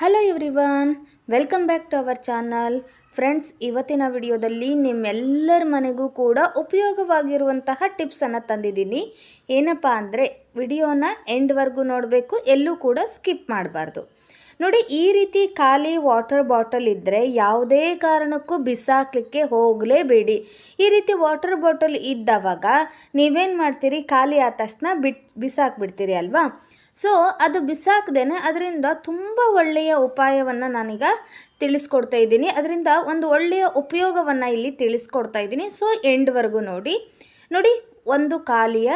Hello everyone welcome back to our channel friends ಇವತ್ತಿನ ವಿಡಿಯೋದಲ್ಲಿ ನಿಮ್ಮೆಲ್ಲರ ಮನೆಗೂ ಕೂಡ ಉಪಯೋಗವಾಗಿರುವಂತಹ ಟಿಪ್ಸನ್ನು ತಂದಿದ್ದೀನಿ. ಏನಪ್ಪ ಅಂದರೆ ವಿಡಿಯೋನ ಎಂಡ್ವರೆಗೂ ನೋಡಬೇಕು, ಎಲ್ಲೂ ಕೂಡ ಸ್ಕಿಪ್ ಮಾಡಬಾರ್ದು. ನೋಡಿ, ಈ ರೀತಿ ಖಾಲಿ ವಾಟರ್ ಬಾಟಲ್ ಇದ್ದರೆ ಯಾವುದೇ ಕಾರಣಕ್ಕೂ ಬಿಸಾಕಲಿಕ್ಕೆ ಹೋಗಲೇಬೇಡಿ. ಈ ರೀತಿ ವಾಟರ್ ಬಾಟಲ್ ಇದ್ದವಾಗ ನೀವೇನು ಮಾಡ್ತೀರಿ? ಖಾಲಿ ಆದ ತಕ್ಷಣ ಬಿಟ್ ಬಿಸಾಕ್ಬಿಡ್ತೀರಿ ಅಲ್ವಾ? ಸೊ ಅದು ಬಿಸಾಕ್ದೇನೆ ಅದರಿಂದ ತುಂಬ ಒಳ್ಳೆಯ ಉಪಾಯವನ್ನು ನಾನೀಗ ತಿಳಿಸ್ಕೊಡ್ತಾ ಇದ್ದೀನಿ. ಅದರಿಂದ ಒಂದು ಒಳ್ಳೆಯ ಉಪಯೋಗವನ್ನು ಇಲ್ಲಿ ತಿಳಿಸ್ಕೊಡ್ತಾ ಇದ್ದೀನಿ. ಸೊ ಎಂಡ್ವರೆಗೂ ನೋಡಿ. ನೋಡಿ, ಒಂದು ಖಾಲಿಯ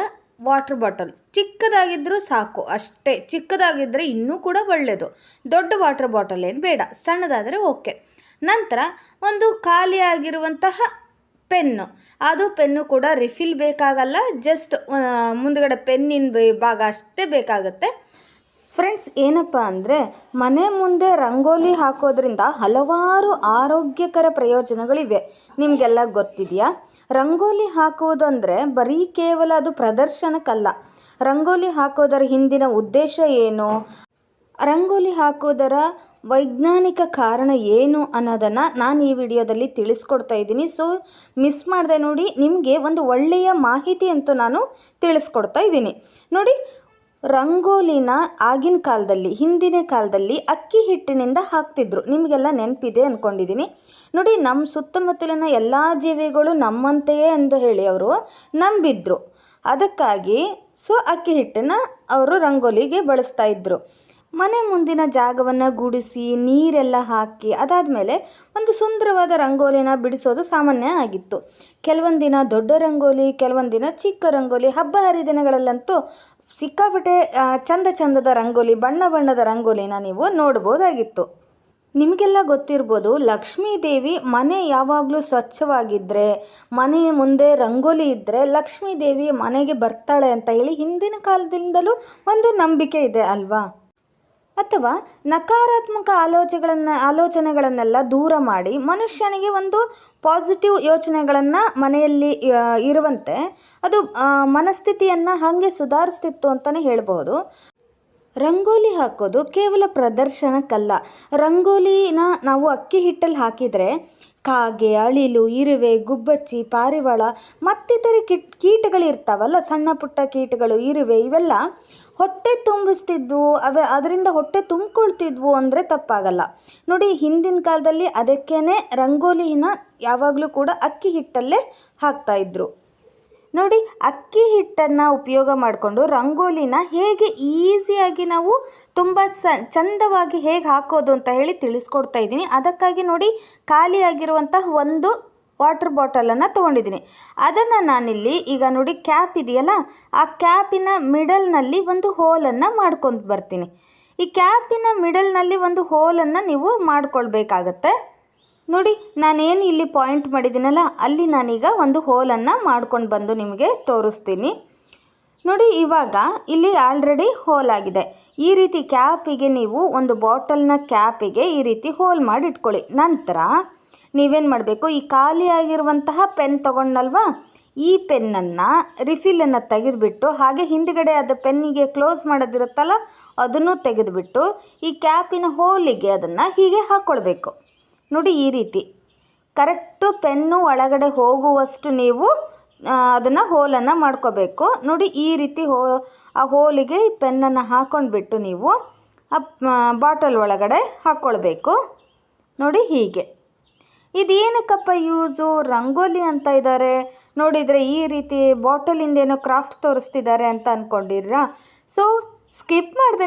ವಾಟರ್ ಬಾಟಲ್ ಚಿಕ್ಕದಾಗಿದ್ದರೂ ಸಾಕು, ಅಷ್ಟೇ. ಚಿಕ್ಕದಾಗಿದ್ದರೆ ಇನ್ನೂ ಕೂಡ ಒಳ್ಳೆಯದು ದೊಡ್ಡ ವಾಟರ್ ಬಾಟಲ್ ಏನು ಬೇಡ, ಸಣ್ಣದಾದರೆ ಓಕೆ ನಂತರ ಒಂದು ಖಾಲಿಯಾಗಿರುವಂತಹ ಪೆನ್ನು. ಅದು ಪೆನ್ನು ಕೂಡ ರಿಫಿಲ್ ಬೇಕಾಗಲ್ಲ, ಜಸ್ಟ್ ಮುಂದಗಡೆ ಪೆನ್ನಿನ ಭಾಗ ಅಷ್ಟೇ ಬೇಕಾಗುತ್ತೆ. ಫ್ರೆಂಡ್ಸ್, ಏನಪ್ಪ ಅಂದರೆ, ಮನೆ ಮುಂದೆ ರಂಗೋಲಿ ಹಾಕೋದ್ರಿಂದ ಹಲವಾರು ಆರೋಗ್ಯಕರ ಪ್ರಯೋಜನಗಳಿವೆ. ನಿಮಗೆಲ್ಲ ಗೊತ್ತಿದೆಯಾ? ರಂಗೋಲಿ ಹಾಕುವುದಂದರೆ ಬರೀ ಕೇವಲ ಅದು ಪ್ರದರ್ಶನಕ್ಕಲ್ಲ. ರಂಗೋಲಿ ಹಾಕೋದರ ಹಿಂದಿನ ಉದ್ದೇಶ ಏನು? ರಂಗೋಲಿ ಹಾಕೋದರ ವೈಜ್ಞಾನಿಕ ಕಾರಣ ಏನು ಅನ್ನೋದನ್ನು ನಾನು ಈ ವಿಡಿಯೋದಲ್ಲಿ ತಿಳಿಸ್ಕೊಡ್ತಾ ಇದ್ದೀನಿ. ಸೊ ಮಿಸ್ ಮಾಡದೆ ನೋಡಿ, ನಿಮಗೆ ಒಂದು ಒಳ್ಳೆಯ ಮಾಹಿತಿ ಅಂತೂ ನಾನು ತಿಳಿಸ್ಕೊಡ್ತಾ ಇದ್ದೀನಿ. ನೋಡಿ, ರಂಗೋಲಿನ ಆಗಿನ ಕಾಲದಲ್ಲಿ, ಹಿಂದಿನ ಕಾಲದಲ್ಲಿ ಅಕ್ಕಿ ಹಿಟ್ಟಿನಿಂದ ಹಾಕ್ತಿದ್ರು. ನಿಮಗೆಲ್ಲ ನೆನಪಿದೆ ಅಂದ್ಕೊಂಡಿದ್ದೀನಿ ನೋಡಿ ನಮ್ಮ ಸುತ್ತಮುತ್ತಲಿನ ಎಲ್ಲ ಜೀವಿಗಳು ನಮ್ಮಂತೆಯೇ ಎಂದು ಹೇಳಿ ಅವರು ನಂಬಿದ್ರು. ಅದಕ್ಕಾಗಿ ಸೊ ಅಕ್ಕಿ ಹಿಟ್ಟನ್ನು ಅವರು ರಂಗೋಲಿಗೆ ಬಳಸ್ತಾ ಇದ್ದರು ಮನೆ ಮುಂದಿನ ಜಾಗವನ್ನು ಗುಡಿಸಿ ನೀರೆಲ್ಲ ಹಾಕಿ ಅದಾದ ಮೇಲೆ ಒಂದು ಸುಂದರವಾದ ರಂಗೋಲಿನ ಬಿಡಿಸೋದು ಸಾಮಾನ್ಯ ಆಗಿತ್ತು. ಕೆಲವೊಂದು ದಿನ ದೊಡ್ಡ ರಂಗೋಲಿ, ಕೆಲವೊಂದು ದಿನ ಚಿಕ್ಕ ರಂಗೋಲಿ, ಹಬ್ಬ ಹರಿದಿನಗಳಲ್ಲಂತೂ ಸಿಕ್ಕಾಪಟ್ಟೆ ಚಂದ ಚಂದದ ರಂಗೋಲಿ, ಬಣ್ಣ ಬಣ್ಣದ ರಂಗೋಲಿನ ನೀವು ನೋಡ್ಬೋದಾಗಿತ್ತು. ನಿಮಗೆಲ್ಲ ಗೊತ್ತಿರ್ಬೋದು ಲಕ್ಷ್ಮೀ ದೇವಿ ಮನೆ ಯಾವಾಗಲೂ ಸ್ವಚ್ಛವಾಗಿದ್ದರೆ ಮನೆಯ ಮುಂದೆ ರಂಗೋಲಿ ಇದ್ದರೆ ಲಕ್ಷ್ಮೀ ದೇವಿ ಮನೆಗೆ ಬರ್ತಾಳೆ ಅಂತ ಹೇಳಿ ಹಿಂದಿನ ಕಾಲದಿಂದಲೂ ಒಂದು ನಂಬಿಕೆ ಇದೆ ಅಲ್ವಾ? ಅಥವಾ ನಕಾರಾತ್ಮಕ ಆಲೋಚನೆಗಳನ್ನು ಆಲೋಚನೆಗಳನ್ನೆಲ್ಲ ದೂರ ಮಾಡಿ ಮನುಷ್ಯನಿಗೆ ಒಂದು ಪಾಸಿಟಿವ್ ಯೋಚನೆಗಳನ್ನು ಮನೆಯಲ್ಲಿ ಇರುವಂತೆ ಅದು ಮನಸ್ಥಿತಿಯನ್ನು ಹಾಗೆ ಸುಧಾರಿಸ್ತಿತ್ತು ಅಂತಲೇ ಹೇಳ್ಬೋದು. ರಂಗೋಲಿ ಹಾಕೋದು ಕೇವಲ ಪ್ರದರ್ಶನಕ್ಕಲ್ಲ. ರಂಗೋಲಿನ ನಾವು ಅಕ್ಕಿ ಹಿಟ್ಟಲ್ಲಿ ಹಾಕಿದರೆ ಕಾಗೆ, ಅಳಿಲು, ಇರುವೆ, ಗುಬ್ಬಚ್ಚಿ, ಪಾರಿವಾಳ ಮತ್ತಿತರ ಕಿಟ್, ಕೀಟಗಳಿರ್ತಾವಲ್ಲ, ಸಣ್ಣ ಪುಟ್ಟ ಕೀಟಗಳು, ಇರುವೆ ಇವೆಲ್ಲ ಹೊಟ್ಟೆ ತುಂಬಿಸ್ತಿದ್ವು, ಅವೆ ಅದರಿಂದ ಹೊಟ್ಟೆ ತುಂಬಿಕೊಳ್ತಿದ್ವು ಅಂದರೆ ತಪ್ಪಾಗಲ್ಲ. ನೋಡಿ, ಹಿಂದಿನ ಕಾಲದಲ್ಲಿ ಅದಕ್ಕೇ ರಂಗೋಲಿನ ಯಾವಾಗಲೂ ಕೂಡ ಅಕ್ಕಿ ಹಿಟ್ಟಲ್ಲೇ ಹಾಕ್ತಾಯಿದ್ರು ನೋಡಿ, ಅಕ್ಕಿ ಹಿಟ್ಟನ್ನು ಉಪಯೋಗ ಮಾಡಿಕೊಂಡು ರಂಗೋಲಿನ ಹೇಗೆ ಈಸಿಯಾಗಿ ನಾವು ತುಂಬ ಸ, ಚಂದವಾಗಿ ಹೇಗೆ ಹಾಕೋದು ಅಂತ ಹೇಳಿ ತಿಳಿಸ್ಕೊಡ್ತಾ ಇದ್ದೀನಿ. ಅದಕ್ಕಾಗಿ ನೋಡಿ, ಖಾಲಿಯಾಗಿರುವಂತಹ ಒಂದು ವಾಟರ್ ಬಾಟಲನ್ನು ತೊಗೊಂಡಿದ್ದೀನಿ. ಅದನ್ನು ನಾನಿಲ್ಲಿ ಈಗ ನೋಡಿ ಕ್ಯಾಪ್ ಇದೆಯಲ್ಲ, ಆ ಕ್ಯಾಪಿನ ಮಿಡಲ್ನಲ್ಲಿ ಒಂದು ಹೋಲನ್ನು ಮಾಡ್ಕೊಂಡು ಬರ್ತೀನಿ. ಈ ಕ್ಯಾಪಿನ ಮಿಡಲ್ನಲ್ಲಿ ಒಂದು ಹೋಲನ್ನು ನೀವು ಮಾಡ್ಕೊಳ್ಬೇಕಾಗತ್ತೆ. ನೋಡಿ, ನಾನೇನು ಇಲ್ಲಿ ಪಾಯಿಂಟ್ ಮಾಡಿದ್ದೀನಲ್ಲ, ಅಲ್ಲಿ ನಾನೀಗ ಒಂದು ಹೋಲನ್ನು ಮಾಡ್ಕೊಂಡು ಬಂದು ನಿಮಗೆ ತೋರಿಸ್ತೀನಿ. ನೋಡಿ, ಇವಾಗ ಇಲ್ಲಿ ಆಲ್ರೆಡಿ ಹೋಲ್ ಆಗಿದೆ. ಈ ರೀತಿ ಕ್ಯಾಪಿಗೆ ನೀವು ಒಂದು ಬಾಟಲ್ನ ಕ್ಯಾಪಿಗೆ ಈ ರೀತಿ ಹೋಲ್ ಮಾಡಿ ಇಟ್ಕೊಳ್ಳಿ ನಂತರ ನೀವೇನು ಮಾಡಬೇಕು? ಈ ಖಾಲಿಯಾಗಿರುವಂತಹ ಪೆನ್ ತೊಗೊಂಡಲ್ವಾ ಈ ಪೆನ್ನನ್ನು ರಿಫಿಲನ್ನು ತೆಗೆದುಬಿಟ್ಟು, ಹಾಗೆ ಹಿಂದ್ಗಡೆ ಅದು ಪೆನ್ನಿಗೆ ಕ್ಲೋಸ್ ಮಾಡೋದಿರುತ್ತಲ್ಲ, ಅದನ್ನು ತೆಗೆದುಬಿಟ್ಟು, ಈ ಕ್ಯಾಪಿನ ಹೋಲಿಗೆ ಅದನ್ನು ಹೀಗೆ ಹಾಕ್ಕೊಳ್ಬೇಕು ನೋಡಿ ಈ ರೀತಿ. ಕರೆಕ್ಟು ಪೆನ್ನು ಒಳಗಡೆ ಹೋಗುವಷ್ಟು ನೀವು ಅದನ್ನು ಹೋಲನ್ನು ಮಾಡ್ಕೋಬೇಕು. ನೋಡಿ ಈ ರೀತಿ ಹೋ, ಆ ಹೋಲಿಗೆ ಈ ಪೆನ್ನನ್ನು ಹಾಕ್ಕೊಂಡ್ಬಿಟ್ಟು ನೀವು ಆ ಬಾಟಲ್ ಒಳಗಡೆ ಹಾಕ್ಕೊಳ್ಬೇಕು ನೋಡಿ ಹೀಗೆ. ಇದೇನಕ್ಕಪ್ಪ ಯೂಸು? ರಂಗೋಲಿ ಅಂತ ಇದ್ದಾರೆ ನೋಡಿದರೆ ಈ ರೀತಿ ಬಾಟಲಿಂದ ಏನೋ ಕ್ರಾಫ್ಟ್ ತೋರಿಸ್ತಿದ್ದಾರೆ ಅಂತ ಅಂದ್ಕೊಂಡಿದ್ರಾ ಸೊ, ಸ್ಕಿಪ್ ಮಾಡ್ದೇ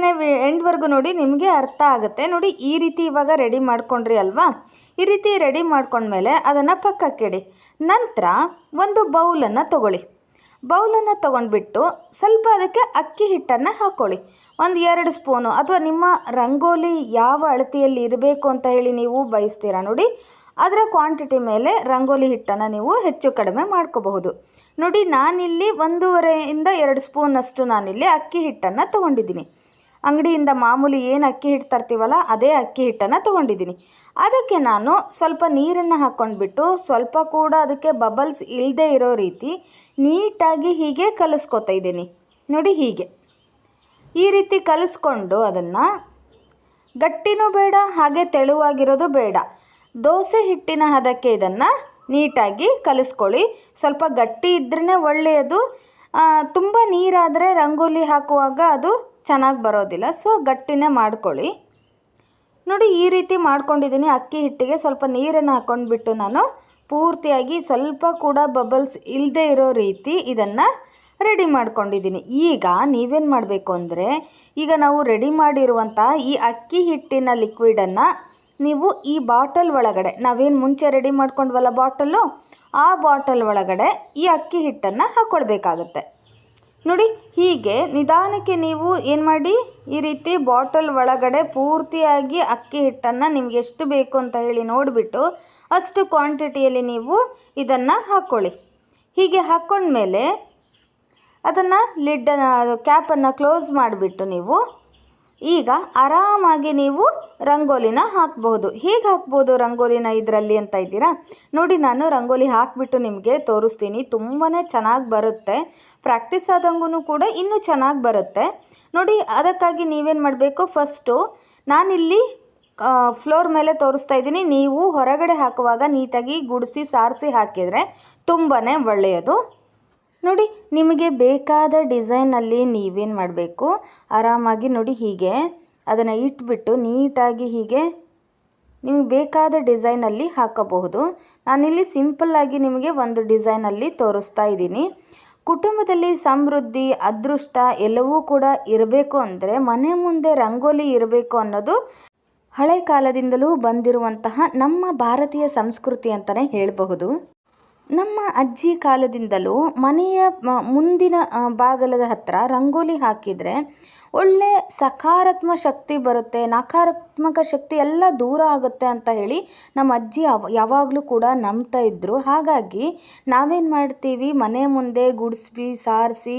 ಎಂಡ್ವರೆಗೂ ನೋಡಿ ನಿಮಗೆ ಅರ್ಥ ಆಗುತ್ತೆ. ನೋಡಿ, ಈ ರೀತಿ ಇವಾಗ ರೆಡಿ ಮಾಡ್ಕೊಂಡ್ರಿ ಅಲ್ವಾ? ಈ ರೀತಿ ರೆಡಿ ಮಾಡ್ಕೊಂಡ್ಮೇಲೆ ಅದನ್ನು ಪಕ್ಕಕ್ಕಿಡಿ. ನಂತರ ಒಂದು ಬೌಲನ್ನು ತಗೊಳ್ಳಿ. ಬೌಲನ್ನು ತೊಗೊಂಡ್ಬಿಟ್ಟು ಸ್ವಲ್ಪ ಅದಕ್ಕೆ ಅಕ್ಕಿ ಹಿಟ್ಟನ್ನು ಹಾಕ್ಕೊಳ್ಳಿ ಒಂದು ಎರಡು ಸ್ಪೂನು. ಅಥವಾ ನಿಮ್ಮ ರಂಗೋಲಿ ಯಾವ ಅಳತೆಯಲ್ಲಿ ಇರಬೇಕು ಅಂತ ಹೇಳಿ ನೀವು ಬಯಸ್ತೀರಾ ನೋಡಿ? ಅದರ ಕ್ವಾಂಟಿಟಿ ಮೇಲೆ ರಂಗೋಲಿ ಹಿಟ್ಟನ್ನು ನೀವು ಹೆಚ್ಚು ಕಡಿಮೆ ಮಾಡ್ಕೋಬಹುದು. ನೋಡಿ, ನಾನಿಲ್ಲಿ ಒಂದೂವರೆಯಿಂದ ಎರಡು ಸ್ಪೂನಷ್ಟು ನಾನಿಲ್ಲಿ ಅಕ್ಕಿ ಹಿಟ್ಟನ್ನು ತೊಗೊಂಡಿದ್ದೀನಿ. ಅಂಗಡಿಯಿಂದ ಮಾಮೂಲಿ ಏನು ಅಕ್ಕಿ ಹಿಟ್ಟು ತರ್ತೀವಲ್ಲ, ಅದೇ ಅಕ್ಕಿ ಹಿಟ್ಟನ್ನು ತೊಗೊಂಡಿದ್ದೀನಿ. ಅದಕ್ಕೆ ನಾನು ಸ್ವಲ್ಪ ನೀರನ್ನು ಹಾಕ್ಕೊಂಡ್ಬಿಟ್ಟು, ಸ್ವಲ್ಪ ಕೂಡ ಅದಕ್ಕೆ ಬಬಲ್ಸ್ ಇಲ್ಲದೆ ಇರೋ ರೀತಿ ನೀಟಾಗಿ ಹೀಗೆ ಕಲಿಸ್ಕೊತಾ ಇದ್ದೀನಿ. ನೋಡಿ ಹೀಗೆ. ಈ ರೀತಿ ಕಲಿಸ್ಕೊಂಡು ಅದನ್ನು ಗಟ್ಟಿನೂ ಬೇಡ, ಹಾಗೆ ತೆಳುವಾಗಿರೋದು ಬೇಡ. ದೋಸೆ ಹಿಟ್ಟಿನ ಹದಕ್ಕೆ ಇದನ್ನು ನೀಟಾಗಿ ಕಲಿಸ್ಕೊಳ್ಳಿ. ಸ್ವಲ್ಪ ಗಟ್ಟಿ ಇದ್ರೇ ಒಳ್ಳೆಯದು. ತುಂಬ ನೀರಾದರೆ ರಂಗೋಲಿ ಹಾಕುವಾಗ ಅದು ಚೆನ್ನಾಗಿ ಬರೋದಿಲ್ಲ. ಸೊ, ಗಟ್ಟಿನೇ ಮಾಡ್ಕೊಳ್ಳಿ. ನೋಡಿ, ಈ ರೀತಿ ಮಾಡ್ಕೊಂಡಿದ್ದೀನಿ. ಅಕ್ಕಿ ಹಿಟ್ಟಿಗೆ ಸ್ವಲ್ಪ ನೀರನ್ನು ಹಾಕ್ಕೊಂಡ್ಬಿಟ್ಟು ನಾನು ಪೂರ್ತಿಯಾಗಿ ಸ್ವಲ್ಪ ಕೂಡ ಬಬಲ್ಸ್ ಇಲ್ಲದೆ ಇರೋ ರೀತಿ ಇದನ್ನು ರೆಡಿ ಮಾಡ್ಕೊಂಡಿದ್ದೀನಿ. ಈಗ ನೀವೇನು ಮಾಡಬೇಕು ಅಂದರೆ, ಈಗ ನಾವು ರೆಡಿ ಮಾಡಿರುವಂಥ ಈ ಅಕ್ಕಿ ಹಿಟ್ಟಿನ ಲಿಕ್ವಿಡನ್ನು ನೀವು ಈ ಬಾಟಲ್ ಒಳಗಡೆ, ನಾವೇನು ಮುಂಚೆ ರೆಡಿ ಮಾಡ್ಕೊಂಡ್ವಲ್ಲ ಬಾಟಲು ಆ ಬಾಟಲ್ ಒಳಗಡೆ ಈ ಅಕ್ಕಿ ಹಿಟ್ಟನ್ನು ಹಾಕ್ಕೊಳ್ಬೇಕಾಗತ್ತೆ ನೋಡಿ, ಹೀಗೆ ನಿಧಾನಕ್ಕೆ ನೀವು ಏನು ಮಾಡಿ? ಈ ರೀತಿ ಬಾಟಲ್ ಒಳಗಡೆ ಪೂರ್ತಿಯಾಗಿ ಅಕ್ಕಿ ಹಿಟ್ಟನ್ನು ನಿಮ್ಗೆ ಎಷ್ಟು ಬೇಕು ಅಂತ ಹೇಳಿ ನೋಡಿಬಿಟ್ಟು ಅಷ್ಟು ಕ್ವಾಂಟಿಟಿಯಲ್ಲಿ ನೀವು ಇದನ್ನು ಹಾಕ್ಕೊಳ್ಳಿ ಹೀಗೆ ಹಾಕ್ಕೊಂಡ್ಮೇಲೆ ಅದನ್ನು ಲಿಡ್ಡನ್ನು ಕ್ಯಾಪನ್ನು ಕ್ಲೋಸ್ ಮಾಡಿಬಿಟ್ಟು ನೀವು ಈಗ ಆರಾಮಾಗಿ ನೀವು ರಂಗೋಲಿನ ಹಾಕ್ಬೋದು ಹೇಗೆ ಹಾಕ್ಬೋದು ರಂಗೋಲಿನ ಇದರಲ್ಲಿ ಅಂತ ಇದ್ದೀರಾ? ನೋಡಿ, ನಾನು ರಂಗೋಲಿ ಹಾಕಿಬಿಟ್ಟು ನಿಮಗೆ ತೋರಿಸ್ತೀನಿ. ತುಂಬಾ ಚೆನ್ನಾಗಿ ಬರುತ್ತೆ. ಪ್ರಾಕ್ಟೀಸ್ ಆದಂಗೂ ಕೂಡ ಇನ್ನೂ ಚೆನ್ನಾಗಿ ಬರುತ್ತೆ. ನೋಡಿ, ಅದಕ್ಕಾಗಿ ನೀವೇನು ಮಾಡಬೇಕು? ಫಸ್ಟು ನಾನಿಲ್ಲಿ ಫ್ಲೋರ್ ಮೇಲೆ ತೋರಿಸ್ತಾ ಇದ್ದೀನಿ. ನೀವು ಹೊರಗಡೆ ಹಾಕುವಾಗ ನೀಟಾಗಿ ಗುಡಿಸಿ, ಸಾರಿಸಿ ಹಾಕಿದರೆ ತುಂಬಾ ಒಳ್ಳೆಯದು. ನೋಡಿ, ನಿಮಗೆ ಬೇಕಾದ ಡಿಸೈನಲ್ಲಿ ನೀವೇನು ಮಾಡಬೇಕು? ಆರಾಮಾಗಿ ನೋಡಿ ಹೀಗೆ. ಅದನ್ನು ಇಟ್ಬಿಟ್ಟು ನೀಟಾಗಿ ಹೀಗೆ ನಿಮಗೆ ಬೇಕಾದ ಡಿಸೈನಲ್ಲಿ ಹಾಕಬಹುದು. ನಾನಿಲ್ಲಿ ಸಿಂಪಲ್ಲಾಗಿ ನಿಮಗೆ ಒಂದು ಡಿಸೈನಲ್ಲಿ ತೋರಿಸ್ತಾ ಇದ್ದೀನಿ. ಕುಟುಂಬದಲ್ಲಿ ಸಮೃದ್ಧಿ, ಅದೃಷ್ಟ ಎಲ್ಲವೂ ಕೂಡ ಇರಬೇಕು ಅಂದರೆ ಮನೆ ಮುಂದೆ ರಂಗೋಲಿ ಇರಬೇಕು ಅನ್ನೋದು ಹಳೆ ಕಾಲದಿಂದಲೂ ಬಂದಿರುವಂತಹ ನಮ್ಮ ಭಾರತೀಯ ಸಂಸ್ಕೃತಿ ಅಂತಲೇ ಹೇಳಬಹುದು. ನಮ್ಮ ಅಜ್ಜಿ ಕಾಲದಿಂದಲೂ ಮನೆಯ ಮುಂದಿನ ಬಾಗಲದ ಹತ್ರ ರಂಗೋಲಿ ಹಾಕಿದರೆ ಒಳ್ಳೆ ಸಕಾರಾತ್ಮಕ ಶಕ್ತಿ ಬರುತ್ತೆ, ನಕಾರಾತ್ಮಕ ಶಕ್ತಿ ಎಲ್ಲ ದೂರ ಆಗುತ್ತೆ ಅಂತ ಹೇಳಿ ನಮ್ಮ ಅಜ್ಜಿ ಯಾವಾಗಲೂ ಕೂಡ ನಂಬ್ತಾ ಇದ್ದರು ಹಾಗಾಗಿ ನಾವೇನು ಮಾಡ್ತೀವಿ, ಮನೆ ಮುಂದೆ ಗುಡಿಸಿ ಸಾರಿಸಿ,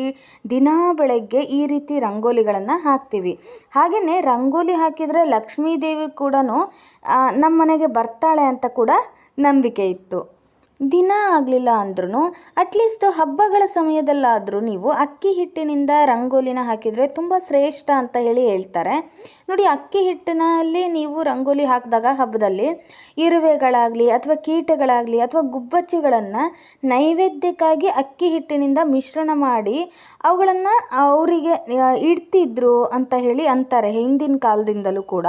ದಿನಾ ಬೆಳಗ್ಗೆ ಈ ರೀತಿ ರಂಗೋಲಿಗಳನ್ನು ಹಾಕ್ತೀವಿ. ಹಾಗೆಯೇ ರಂಗೋಲಿ ಹಾಕಿದರೆ ಲಕ್ಷ್ಮೀ ದೇವಿ ಕೂಡ ನಮ್ಮ ಮನೆಗೆ ಬರ್ತಾಳೆ ಅಂತ ಕೂಡ ನಂಬಿಕೆ ಇತ್ತು. ದಿನ ಆಗಲಿಲ್ಲ ಅಂದ್ರೂ ಅಟ್ಲೀಸ್ಟ್ ಹಬ್ಬಗಳ ಸಮಯದಲ್ಲಾದರೂ ನೀವು ಅಕ್ಕಿ ಹಿಟ್ಟಿನಿಂದ ರಂಗೋಲಿನ ಹಾಕಿದರೆ ತುಂಬ ಶ್ರೇಷ್ಠ ಅಂತ ಹೇಳಿ ಹೇಳ್ತಾರೆ. ನೋಡಿ, ಅಕ್ಕಿ ಹಿಟ್ಟಿನಲ್ಲಿ ನೀವು ರಂಗೋಲಿ ಹಾಕಿದಾಗ ಹಬ್ಬದಲ್ಲಿ ಇರುವೆಗಳಾಗಲಿ ಅಥವಾ ಕೀಟಗಳಾಗಲಿ ಅಥವಾ ಗುಬ್ಬಚ್ಚಿಗಳನ್ನು ನೈವೇದ್ಯಕ್ಕಾಗಿ ಅಕ್ಕಿ ಹಿಟ್ಟಿನಿಂದ ಮಿಶ್ರಣ ಮಾಡಿ ಅವುಗಳನ್ನು ಅವರಿಗೆ ಇಡ್ತಿದ್ರು ಅಂತ ಹೇಳಿ ಅಂತಾರೆ ಹಿಂದಿನ ಕಾಲದಿಂದಲೂ ಕೂಡ.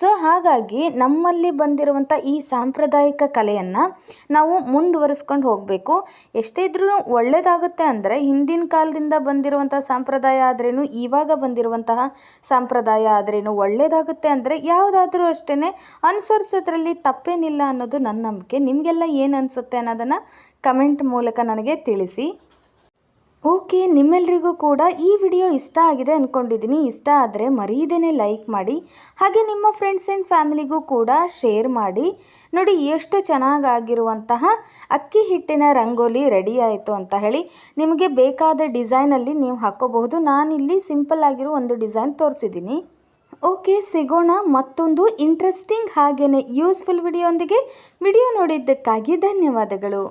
ಸೊ ಹಾಗಾಗಿ ನಮ್ಮಲ್ಲಿ ಬಂದಿರುವಂಥ ಈ ಸಾಂಪ್ರದಾಯಿಕ ಕಲೆಯನ್ನು ನಾವು ಮುಂದುವರಿಸ್ಕೊಂಡು ಹೋಗಬೇಕು. ಎಷ್ಟೇ ಇದ್ರೂ ಒಳ್ಳೆಯದಾಗುತ್ತೆ ಅಂದರೆ ಹಿಂದಿನ ಕಾಲದಿಂದ ಬಂದಿರುವಂಥ ಸಂಪ್ರದಾಯ ಆದ್ರೇನು ಇವಾಗ ಬಂದಿರುವಂತಹ ಸಂಪ್ರದಾಯ ಆದ್ರೇನು ಒಳ್ಳೆಯದಾಗುತ್ತೆ ಅಂದರೆ ಯಾವುದಾದ್ರೂ ಅಷ್ಟೇ ಅನುಸರಿಸೋದ್ರಲ್ಲಿ ತಪ್ಪೇನಿಲ್ಲ ಅನ್ನೋದು ನನ್ನ ನಂಬಿಕೆ. ನಿಮಗೆಲ್ಲ ಏನು ಅನಿಸುತ್ತೆ ಅನ್ನೋದನ್ನು ಕಮೆಂಟ್ ಮೂಲಕ ನನಗೆ ತಿಳಿಸಿ. ಓಕೆ, ನಿಮ್ಮೆಲ್ರಿಗೂ ಕೂಡ ಈ ವಿಡಿಯೋ ಇಷ್ಟ ಆಗಿದೆ ಅಂದ್ಕೊಂಡಿದ್ದೀನಿ ಇಷ್ಟ ಆದರೆ ಮರೀದೇನೆ ಲೈಕ್ ಮಾಡಿ, ಹಾಗೆ ನಿಮ್ಮ ಫ್ರೆಂಡ್ಸ್ ಆ್ಯಂಡ್ ಫ್ಯಾಮಿಲಿಗೂ ಕೂಡ ಶೇರ್ ಮಾಡಿ. ನೋಡಿ, ಎಷ್ಟು ಚೆನ್ನಾಗಾಗಿರುವಂತಹ ಅಕ್ಕಿ ಹಿಟ್ಟಿನ ರಂಗೋಲಿ ರೆಡಿ ಆಯಿತು ಅಂತ ಹೇಳಿ ನಿಮಗೆ ಬೇಕಾದ ಡಿಸೈನಲ್ಲಿ ನೀವು ಹಾಕ್ಕೋಬಹುದು ನಾನಿಲ್ಲಿ ಸಿಂಪಲ್ ಆಗಿರೋ ಒಂದು ಡಿಸೈನ್ ತೋರಿಸಿದ್ದೀನಿ ಓಕೆ, ಸಿಗೋಣ ಮತ್ತೊಂದು ಇಂಟ್ರೆಸ್ಟಿಂಗ್ ಹಾಗೆಯೇ ಯೂಸ್ಫುಲ್ ವಿಡಿಯೋಂದಿಗೆ ವಿಡಿಯೋ ನೋಡಿದ್ದಕ್ಕಾಗಿ ಧನ್ಯವಾದಗಳು.